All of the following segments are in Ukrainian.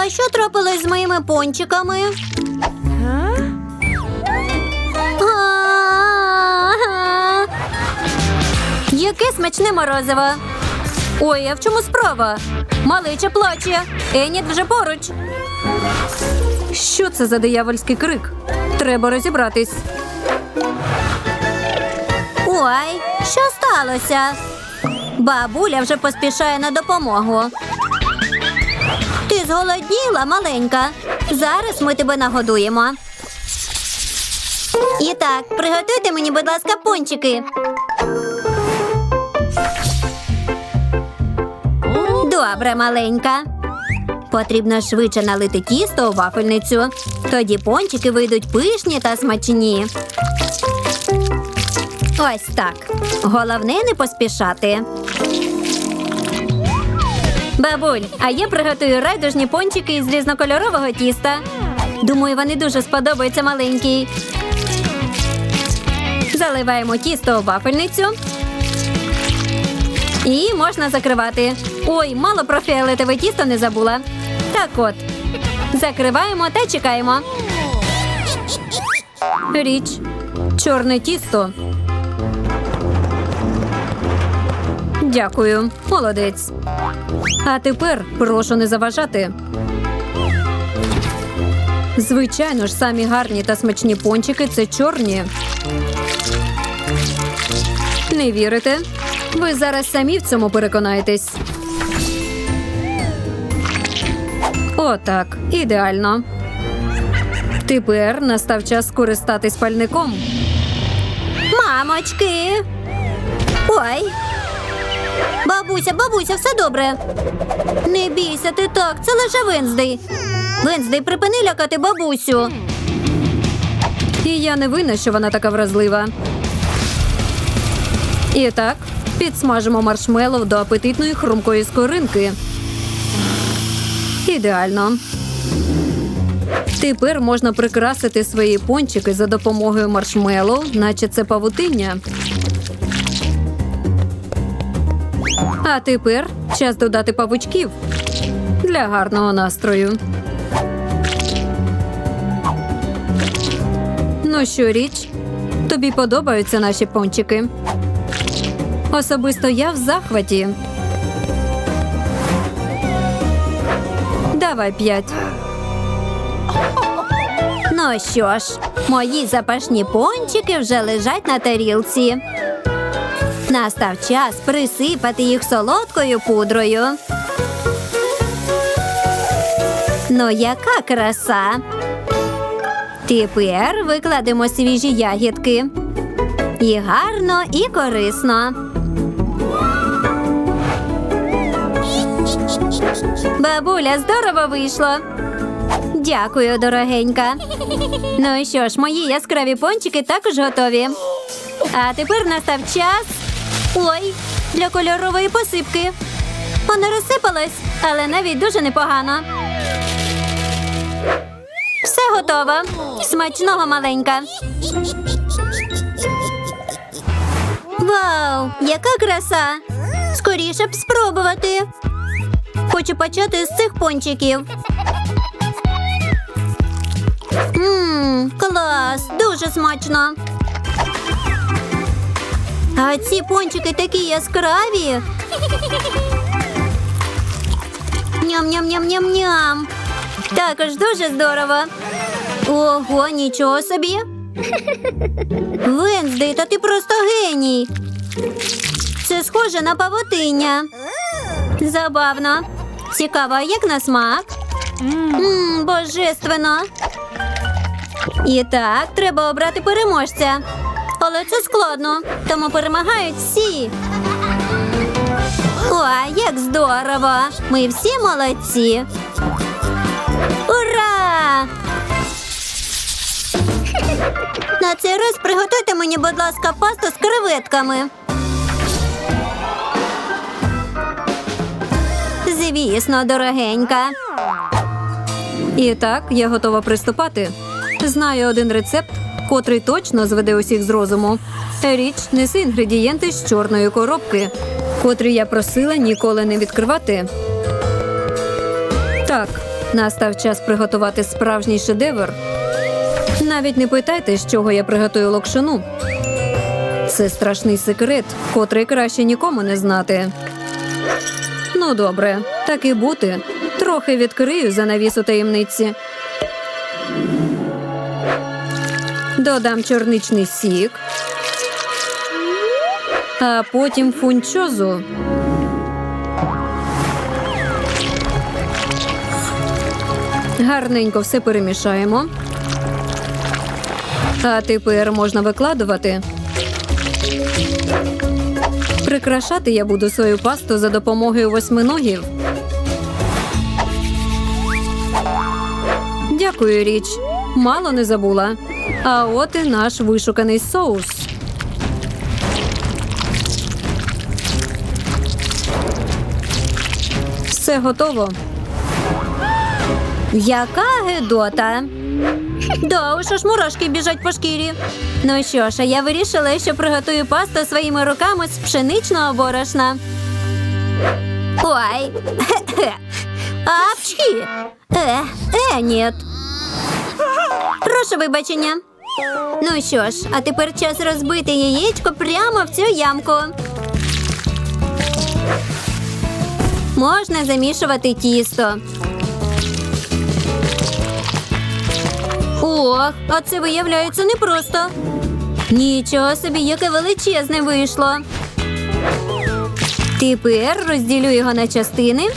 А що трапилось з моїми пончиками? Яке смачне морозиво. Ой, а в чому справа? Малеча плаче. Еніт вже поруч. Що це за диявольський крик? Треба розібратись. Ой, що сталося? Бабуля вже поспішає на допомогу. Ти зголодніла, маленька. Зараз ми тебе нагодуємо. І так, приготуйте мені, будь ласка, пончики. Добре, маленька. Потрібно швидше налити тісто у вафельницю. Тоді пончики вийдуть пишні та смачні. Ось так. Головне не поспішати. Бабуль, а я приготую райдужні пончики із різнокольорового тіста. Думаю, вони дуже сподобаються маленькій. Заливаємо тісто у вафельницю. І можна закривати. Ой, мало про фіолетове тісто не забула. Так от. Закриваємо та чекаємо. Річ. Чорне тісто. Дякую, молодець. А тепер прошу не заважати. Звичайно ж, самі гарні та смачні пончики це чорні. Не вірите? Ви зараз самі в цьому переконаєтесь. Отак, ідеально. Тепер настав час скористатись пальником. Мамочки. Ой. Бабуся, бабуся, все добре. Не бійся ти так, це лише Венздей. Венздей, припини лякати бабусю. І я не винна, що вона така вразлива. І так, підсмажимо маршмеллоу до апетитної хрумкої скоринки. Ідеально. Тепер можна прикрасити свої пончики за допомогою маршмеллоу, наче це павутиння. А тепер час додати павучків для гарного настрою. Ну що, річ? Тобі подобаються наші пончики? Особисто я в захваті. Давай п'ять. Ну що ж, мої запашні пончики вже лежать на тарілці. Настав час присипати їх солодкою пудрою. Ну, яка краса. Тепер викладемо свіжі ягідки. І гарно, і корисно. Бабуля, здорово вийшло. Дякую, дорогенька. Ну що ж, мої яскраві пончики також готові. А тепер настав час. Ой, для кольорової посипки. Вона розсипалась, але навіть дуже непогано. Все готово. Смачного маленька. Вау, яка краса! Скоріше б спробувати. Хочу почати з цих пончиків. Ммм, клас, дуже смачно. А ці пончики такі яскраві. Ням-ням-ням-ням-ням. Також дуже здорово. Ого, нічого собі. Венздей, та ти просто геній. Це схоже на павутиння. Забавно. Цікаво, як на смак? Ммм, божественно. І так, треба обрати переможця. Але це складно, тому перемагають всі. О, як здорово! Ми всі молодці. Ура! На цей раз приготуйте мені, будь ласка, пасту з креветками. Звісно, дорогенька. І так, я готова приступати. Знаю один рецепт, котрий точно зведе усіх з розуму. Річ, неси інгредієнти з чорної коробки, котрі я просила ніколи не відкривати. Так, Настав час приготувати справжній шедевр. Навіть не питайте, з чого я приготую локшину. Це страшний секрет, котрий краще нікому не знати. Ну, добре, так і бути. Трохи відкрию занавісу таємниці. Додам чорничний сік, а потім фунчозу. Гарненько все перемішаємо. А тепер можна викладувати. Прикрашати я буду свою пасту за допомогою восьминогів. Дякую, річ. Мало не забула. А от і наш вишуканий соус. Все готово. Яка гидота. Да, уж аж мурашки біжать по шкірі. Ну що ж, я вирішила, що приготую пасту своїми руками з пшеничного борошна. Ой. Апчхі. Е, е, ні. Прошу вибачення. Ну що ж, а тепер час розбити яєчко прямо в цю ямку. Можна замішувати тісто. Ох, а це виявляється непросто. Нічого собі, яке величезне вийшло. Тепер розділю його на частини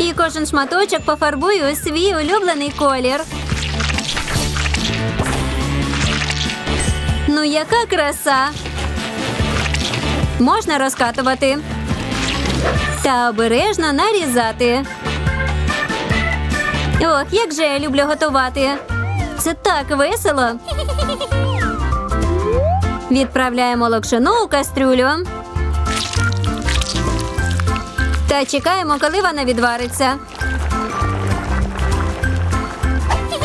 і кожен шматочок пофарбую у свій улюблений колір. Ну, яка краса! Можна розкатувати та обережно нарізати. Ох, як же я люблю готувати. Це так весело. Відправляємо локшину у кастрюлю. Та чекаємо, коли вона відвариться.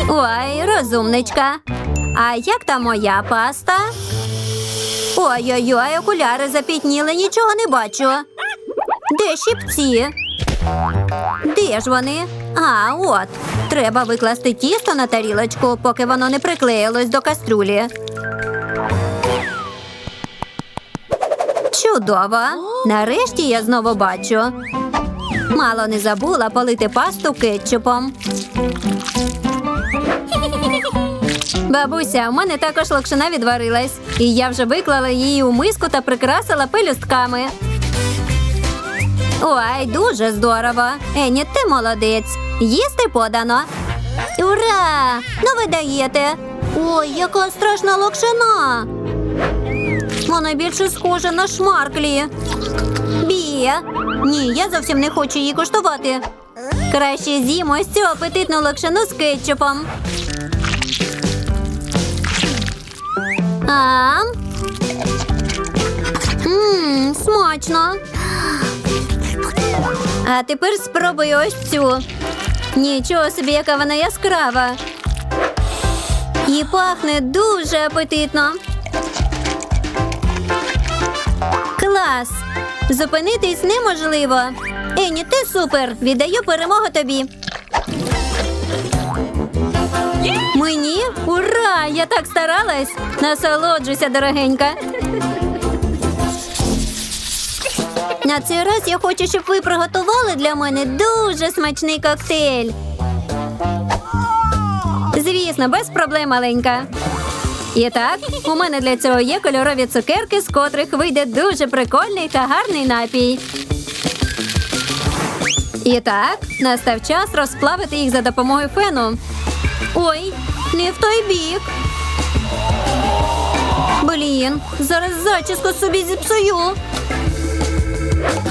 Ой, розумничка. А як там моя паста? Ой-ой-ой, окуляри запітніли, нічого не бачу. Де щипці? Де ж вони? А, от. Треба викласти тісто на тарілочку, поки воно не приклеїлось до кастрюлі. Чудово! Нарешті я знову бачу. Мало не забула полити пасту кетчупом. Бабуся, у мене також локшина відварилась, і я вже виклала її у миску та прикрасила пелюстками. Ой, дуже здорово. Ені, ти молодець. Їсти подано. Ура! Ну ви даєте. Ой, яка страшна локшина. Вона більше схожа на шмарклі. Бі. Ні, я зовсім не хочу її куштувати. Краще з'їмо цю апетитну локшину з кетчупом. Ам. Ммм, смачно. А тепер спробую ось цю. Нічого собі, яка вона яскрава. І пахне дуже апетитно. Клас! Зупинитись неможливо. Ені, ти супер! Віддаю перемогу тобі. Мені? Ура! Я так старалась! Насолоджуйся, дорогенька. На цей раз я хочу, щоб ви приготували для мене дуже смачний коктейль. Звісно, без проблем, маленька. І так, у мене для цього є кольорові цукерки, з котрих вийде дуже прикольний та гарний напій. І так, настав час розплавити їх за допомогою фену. Ой, не в той бік. Блін, зараз зачіску собі зіпсую.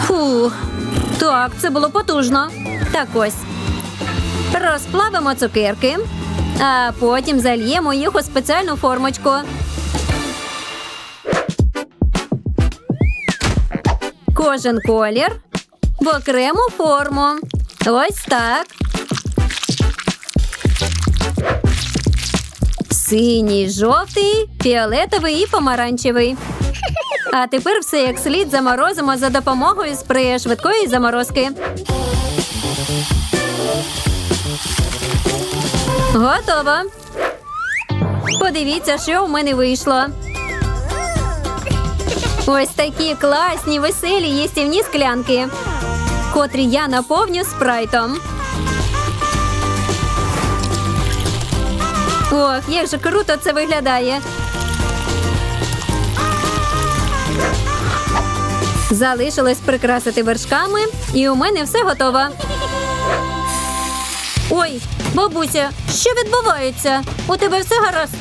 Фух, так, це було потужно. Так ось. Розплавимо цукерки, а потім зальємо їх у спеціальну формочку. Кожен колір в окрему форму. Ось так. Синій, жовтий, фіолетовий і помаранчевий. А тепер все як слід заморозимо за допомогою спрея швидкої заморозки. Готово. Подивіться, що в мене вийшло. Ось такі класні, веселі їстівні склянки, котрі я наповню спрайтом. Ох, як же круто це виглядає. Залишилось прикрасити вершками, і у мене все готово. Ой, бабуся, що відбувається? У тебе все гаразд?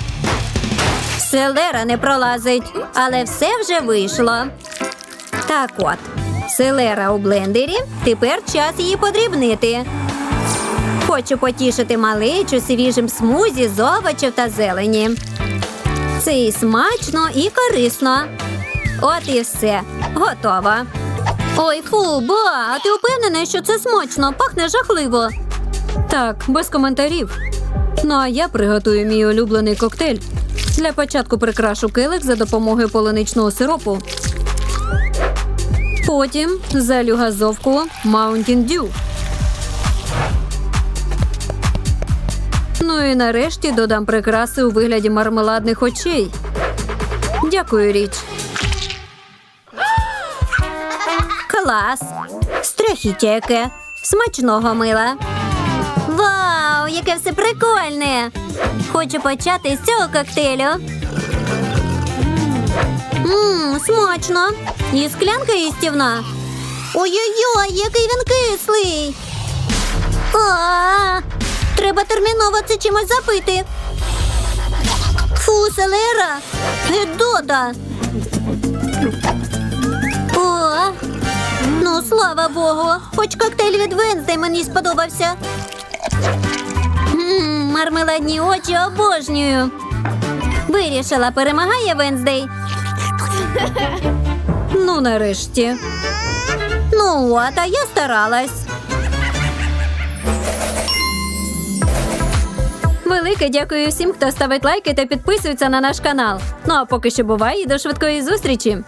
Селера не пролазить, але все вже вийшло. Так от, селера у блендері, тепер час її подрібнити. Хочу потішити малечу свіжим смузі з овочів та зелені. Це і смачно, і корисно. От і все, готово. Ой, фу, ба, а ти впевнений, що це смачно, пахне жахливо. Так, без коментарів. Ну а я приготую мій улюблений коктейль. Для початку прикрашу килик за допомогою полуничного сиропу. Потім залю газовку Mountain Dew. Ну і нарешті додам прикраси у вигляді мармеладних очей. Дякую, річ. Клас! Страхіття яке! Смачного мила! Вау, яке все прикольне! Хочу почати з цього коктейлю. Ммм, смачно! І склянка їстівна. Ой-ой-ой, який він кислий! А, треба терміново це чимось запити. Фу, селера! Гедота! О, ну слава Богу, хоч коктейль від Венздей мені сподобався. М, мармеладні очі обожнюю. Вирішила, перемагає Венздей. Ну, нарешті. Ну а я старалась. Велике дякую всім, хто ставить лайки та підписується на наш канал. Ну а поки що бувай і до швидкої зустрічі.